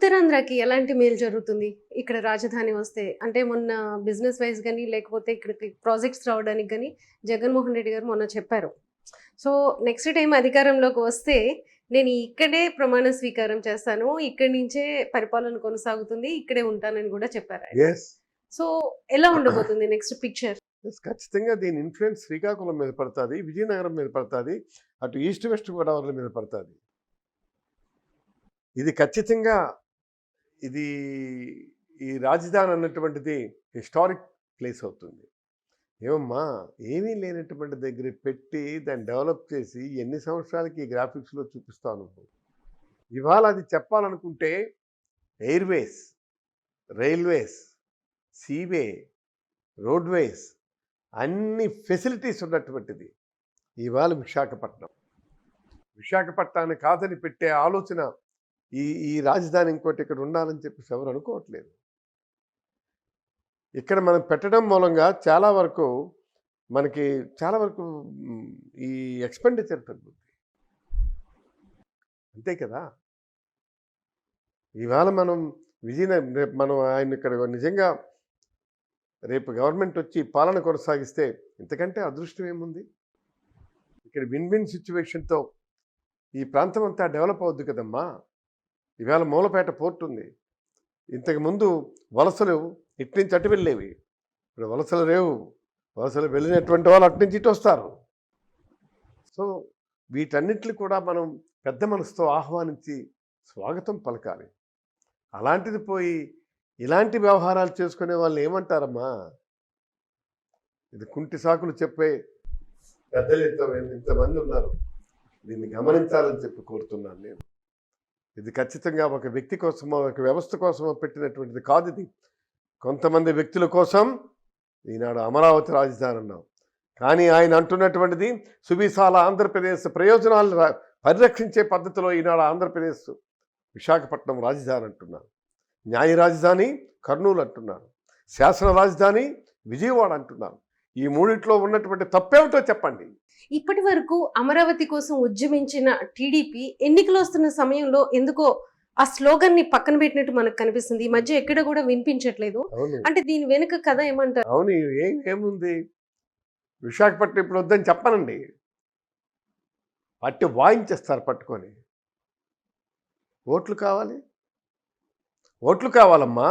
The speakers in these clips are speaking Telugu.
ఉత్తరాంధ్రకి ఎలాంటి మేలు జరుగుతుంది? ఇక్కడ రాజధాని వస్తే అంటే మొన్న బిజినెస్ వైజ్ కానీ లేకపోతే ఇక్కడికి ప్రాజెక్ట్స్ రావడానికి కానీ జగన్మోహన్ రెడ్డి గారు మొన్న చెప్పారు. సో నెక్స్ట్ టైం అధికారంలోకి వస్తే నేను ఇక్కడే ప్రమాణ స్వీకారం చేస్తాను. ఇక్కడి నుంచే పరిపాలన కొనసాగుతుంది. ఇక్కడే ఉంటానని కూడా చెప్పారు సో ఎలా ఉండబోతుంది నెక్స్ట్ పిక్చర్ ఖచ్చితంగా దీని ఇన్ఫ్లుయెన్స్ శ్రీకాకుళం మీద పడుతుంది విజయనగరం మీద పడుతుంది అటు ఈస్ట్ వెస్ట్ గోదావరి మీద పడుతుంది. ఇది ఖచ్చితంగా ఇది ఈ రాజధాని అన్నటువంటిది హిస్టారిక్ ప్లేస్ అవుతుంది. ఏమమ్మా ఏమీ లేనటువంటి దగ్గర పెట్టి దాన్ని డెవలప్ చేసి ఎన్ని సంవత్సరాలకి ఈ గ్రాఫిక్స్లో చూపిస్తాను ఇవాళ అది చెప్పాలనుకుంటే ఎయిర్వేస్ రైల్వేస్ సీవే రోడ్వేస్ అన్ని ఫెసిలిటీస్ ఉన్నటువంటిది ఇవాళ విశాఖపట్నం. విశాఖపట్నాన్ని కాదని పెట్టే ఆలోచన ఈ ఈ రాజధాని ఇంకోటి ఇక్కడ ఉండాలని చెప్పేసి ఎవరు అనుకోవట్లేదు. ఇక్కడ మనం పెట్టడం మూలంగా చాలా వరకు మనకి చాలా వరకు ఈ ఎక్స్పెండిచర్ తగ్గుద్ది అంతే కదా? ఇవాళ మనం విజయనగరం రేపు మనం ఆయన ఇక్కడ నిజంగా రేపు గవర్నమెంట్ వచ్చి పాలన కొనసాగిస్తే ఇంతకంటే అదృష్టం ఏముంది? ఇక్కడ విన్ విన్ సిచ్యువేషన్తో ఈ ప్రాంతం అంతా డెవలప్ అవుద్ది కదమ్మా! ఇవాళ మూలపేట పోర్ట్ ఉంది. ఇంతకు ముందు వలసలు ఇటు నుంచి అటు వెళ్ళేవి. ఇప్పుడు వలసలు లేవు. వలసలు వెళ్ళినటువంటి వాళ్ళు అటు నుంచి ఇటు వస్తారు. సో వీటన్నిటిని కూడా మనం పెద్ద మనసుతో ఆహ్వానించి స్వాగతం పలకాలి. అలాంటిది పోయి ఇలాంటి వ్యవహారాలు చేసుకునే వాళ్ళు ఏమంటారమ్మా? ఇది కుంటి సాకులు చెప్పే పెద్దలు ఇంత ఇంతమంది ఉన్నారు. దీన్ని గమనించాలని చెప్పి కోరుతున్నాను నేను. ఇది ఖచ్చితంగా ఒక వ్యక్తి కోసమో ఒక వ్యవస్థ కోసమో పెట్టినటువంటిది కాదు ఇది. కొంతమంది వ్యక్తుల కోసం ఈనాడు అమరావతి రాజధాని అన్నాం. కానీ ఆయన అంటున్నటువంటిది సువిశాల ఆంధ్రప్రదేశ్ ప్రయోజనాలు పరిరక్షించే పద్ధతిలో ఈనాడు ఆంధ్రప్రదేశ్ విశాఖపట్నం రాజధాని అంటున్నారు. న్యాయ రాజధాని కర్నూలు అంటున్నారు. శాసన రాజధాని విజయవాడ అంటున్నారు. ఈ మూడిట్లో ఉన్నటువంటి తప్పేమిటో చెప్పండి. ఇప్పటి వరకు అమరావతి కోసం ఉద్యమించిన టీడీపీ ఎన్నికలు వస్తున్న సమయంలో ఎందుకో ఆ స్లోగన్ని పక్కన పెట్టినట్టు మనకు కనిపిస్తుంది. ఈ మధ్య ఎక్కడ కూడా వినిపించట్లేదు. అంటే దీని వెనుక కథ ఏమంటారు? అవును ఏం ఏముంది? విశాఖపట్నం ఇప్పుడు వద్దని చెప్పనండి. పట్టి వాయించేస్తారు పట్టుకొని. ఓట్లు కావాలి? ఓట్లు కావాలమ్మా.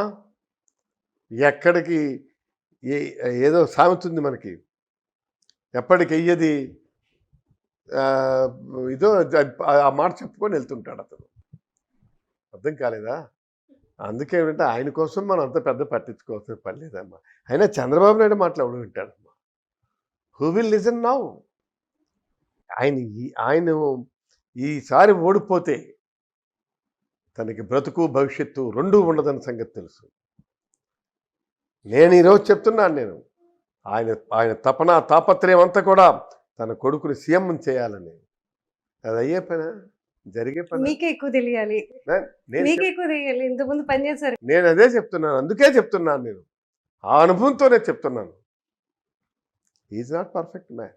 ఎక్కడికి ఏ ఏదో సామెత ఉంది మనకి. ఎప్పటికెయ్యది? ఇదో ఆ మాట చెప్పుకొని వెళ్తుంటాడు అతను. అర్థం కాలేదా? అందుకే ఏంటంటే ఆయన కోసం మనం అంత పెద్ద పట్టించుకోవాల్సిన పని లేదమ్మా. అయినా చంద్రబాబు నాయుడు మాట్లాడు వింటాడమ్మా? Who will listen now? ఆయన ఈ- ఆయన ఈసారి ఓడిపోతే తనకి బ్రతుకు భవిష్యత్తు రెండూ ఉండదన్న సంగతి తెలుసు. నేను ఈరోజు చెప్తున్నాను నేను. ఆయన ఆయన తపన తాపత్రయం అంతా కూడా తన కొడుకుని సీఎం చేయాలని అది అయ్యే పనా? జరిగే పని? మీకే ఎక్కువ తెలియాలి. నేను మీకే ఎక్కువ తెలియాలి. ఇంతకుముందు పనిచేశారు నేను అదే చెప్తున్నాను. అందుకే చెప్తున్నాను నేను. ఆ అనుభవంతోనే చెప్తున్నాను. Is not perfect man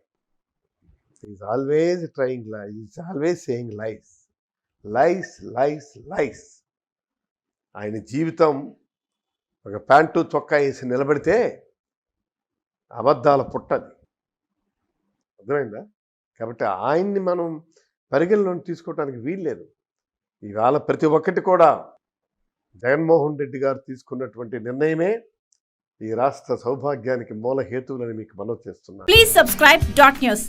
is always trying lies is always saying lies lies lies lies ఆయన జీవితం ఒక ప్యాంటు చొక్కా వేసి నిలబడితే అబద్ధాల పుట్టది. అర్థమైందా? కాబట్టి ఆయన్ని మనం పరిగణలోకి తీసుకోవడానికి వీల్లేదు ఇవాళ ప్రతి ఒక్కటి కూడా జగన్మోహన్ రెడ్డి గారు తీసుకున్నటువంటి నిర్ణయమే ఈ రాష్ట్ర సౌభాగ్యానికి మూల హేతువులని మీకు మనవి చేస్తున్నాను. Please subscribe dot news